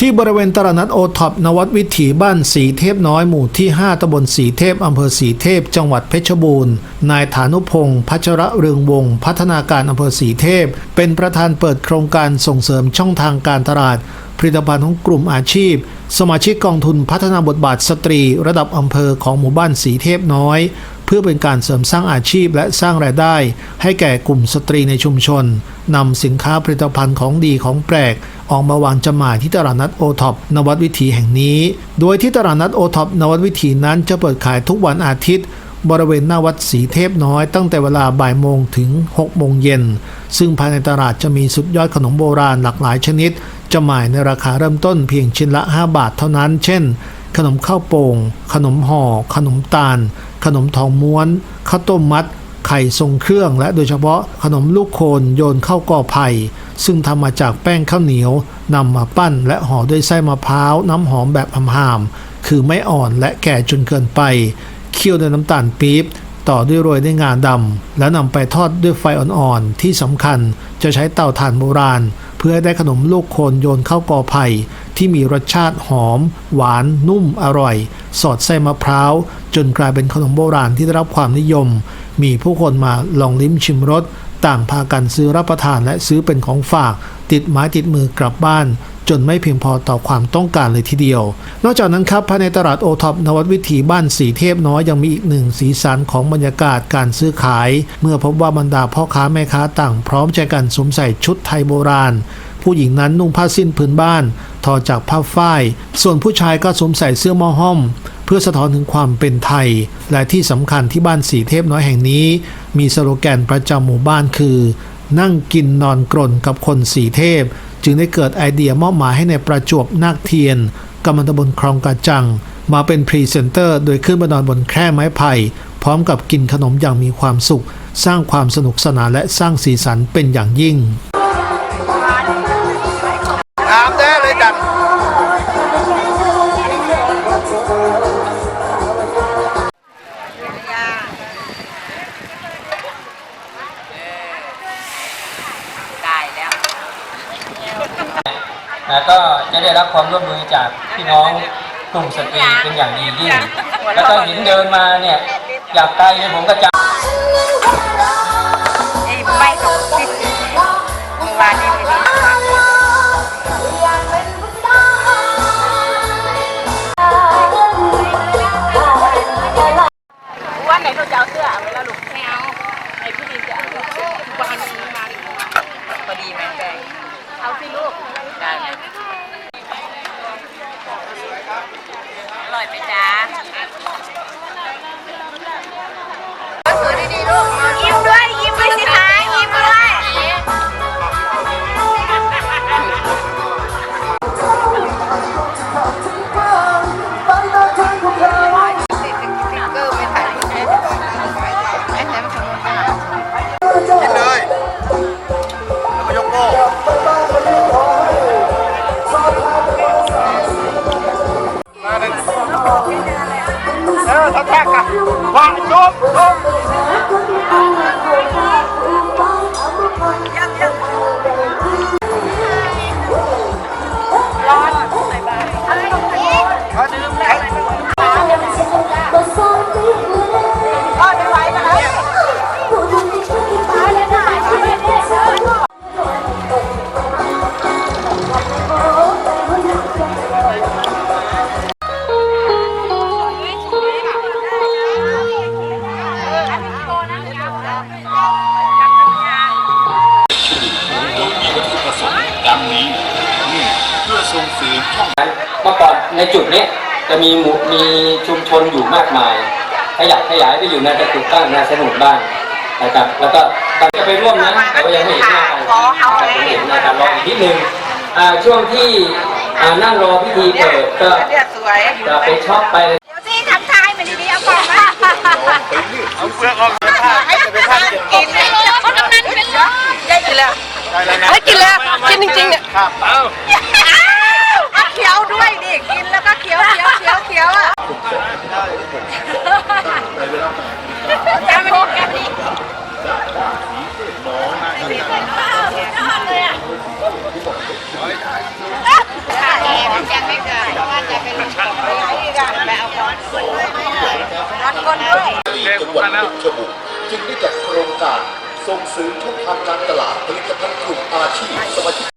ที่บริเวณตลาดนัดโอท็อปนวัดวิถีบ้านสีเทพน้อยหมู่ที่ 5ตำบลสีเทพอำเภอสีเทพ จังหวัดเพชรบูรณ์ นายฐานุพงศ์พัชระเรืองวงศ์พัฒนาการอำเภอสีเทพ เป็นประธานเปิดโครงการส่งเสริมช่องทางการตลาด ผลิตภัณฑ์ของกลุ่มอาชีพ สมาชิกกองทุนพัฒนาบทบาทสตรี ระดับอำเภอของหมู่บ้านสีเทพน้อย เพื่อเป็นการเสริมสร้างอาชีพและสร้างรายได้ ให้แก่กลุ่มสตรีในชุมชนนำสินค้าผลิตภัณฑ์ของดีของแปลก ออกมาวางจำหน่ายที่ตลาดนัดโอท็อปนวัดวิถีแห่งนี้ โดยที่ตลาดนัดโอท็อปนวัดวิถีนั้นจะเปิดขายทุกวันอาทิตย์ บริเวณหน้าวัดศรีเทพน้อยตั้งแต่เวลาบ่ายโมงถึง6โมงเย็น ซึ่งภายในตลาดจะมีสุดยอดขนมโบราณหลากหลายชนิดจำหน่ายในราคาเริ่มต้นเพียงชิ้นละ 5 บาทเท่านั้น เช่น ขนมข้าวโป่ง ขนมห่อ ขนมตาล ขนมทองม้วน ข้าวต้มมัด ไข่ทรงเครื่อง และโดยเฉพาะขนมลูกโคนโยนข้าวกอไผ่ ซึ่งทำมาจากแป้งข้าวเหนียวนำมาปั้น และห่อด้วยไส้มะพร้าว น้ำหอมแบบหามๆคือไม่อ่อนและแก่จนเกินไป เคี่ยวด้วยน้ำตาลปี๊บ ต่อด้วยโรยด้วยงาดำแล้วนำไปทอดด้วยไฟอ่อนๆที่สำคัญจะใช้เตาถ่านโบราณ เพื่อให้ได้ขนมลูกโคนโยนเข้ากอไผ่ที่มีรสชาติหอม หวาน นุ่มอร่อย สอดไส้มะพร้าว จนกลายเป็นขนมโบราณที่ได้รับความนิยม มีผู้คนมาลองลิ้มชิมรสต่างพากันซื้อรับประทานและซื้อเป็นของฝาก ติดไม้ติดมือกลับบ้าน จนไม่เพียงพอต่อความต้องการเลยทีเดียว นอกจากนั้นครับภายในตลาดโอท็อปนวัดวิถีบ้านสีเทพน้อยยังมีอีกหนึ่งสีสันของบรรยากาศการซื้อขาย เมื่อพบว่าบรรดาพ่อค้าแม่ค้าต่างพร้อมใจกันสวมใส่ชุดไทยโบราณ ผู้หญิงนั้นนุ่งผ้าสิ้นพื้นบ้านทอจากผ้าฝ้าย ส่วนผู้ชายก็สวมใส่เสื้อมอห้อม เพื่อสะท้อนถึงความเป็นไทย และที่สำคัญที่บ้านสีเทพน้อยแห่งนี้ มีสโลแกนประจำหมู่บ้านคือ นั่งกินนอนกรนกับคนสีเทพ จึงได้เกิดไอเดียมอบหมายให้ในประจวบนาคเทียนกำมันตบลคลองกระจัง มาเป็นพรีเซนเตอร์ โดยขึ้นมานอนบนแคร่ไม้ไผ่พร้อมกับกินขนมอย่างมีความสุข สร้างความสนุกสนานและสร้างสีสันเป็นอย่างยิ่ง ถามแท้เลยจัง นะก็จะได้รับความร่วมมือจากพี่น้องกลุ่มสตรีเป็นอย่างดียิ่ง แล้วก็เห็นเดินมาเนี่ยอยากไกลเนี่ยผมก็จะไอ้ไม่กับพี่เมื่อวานนี้ไม่ด้วันไหนเราจะเอาเสื้อเอาไว้แล้วลูกไม่เอาไอ้พี่ดินจะเอาวันนี้มาดิพอดีไหมแกเอาสิลูก ได้ไหมอ ร่อยไหมจ๊ะ เออทักแท็กอะวางยกย ในจุดนี้จะมีหมู่มีชุมชนอยู่มากมาย ขยับขยายไปอยู่ในตะกุตั้งนาสนุกบ้างนะครับ แล้วก็ตอนจะไปร่วมนั้นแต่ว่ายังไม่เห็นหน้ากันนะครับผมเห็นนะครับรออีกนิดนึงอ่าช่วงที่อ่านั่งรอพิธีเปิดก็เลือดสวยจะไปช็อปไปเดี๋ยวสิทำทายมันดีๆเอาก่อนมาเอาเปลือกออกจะเป็นผ้าจะเป็นผ้าเก็บกินเลยคนกำนันเป็นเลยได้กินแล้วได้แล้วนะได้กินแล้วกินจริงๆเนี่ยครับเอาเคี้ยวด้วยดิกินแล้วก็เคี้ยวเคี้ยวเคี้ยวเคี้ยวอะจำมันกันดิยังไม่ดีแกันไปเอาของร้อนก้นด้จังหวัดเพชรบูรณ์จึงได้จัดโครงการส่งเสริมช่องทางการตลาดผลิตภัณฑ์กลุ่มอาชีพสมาชิก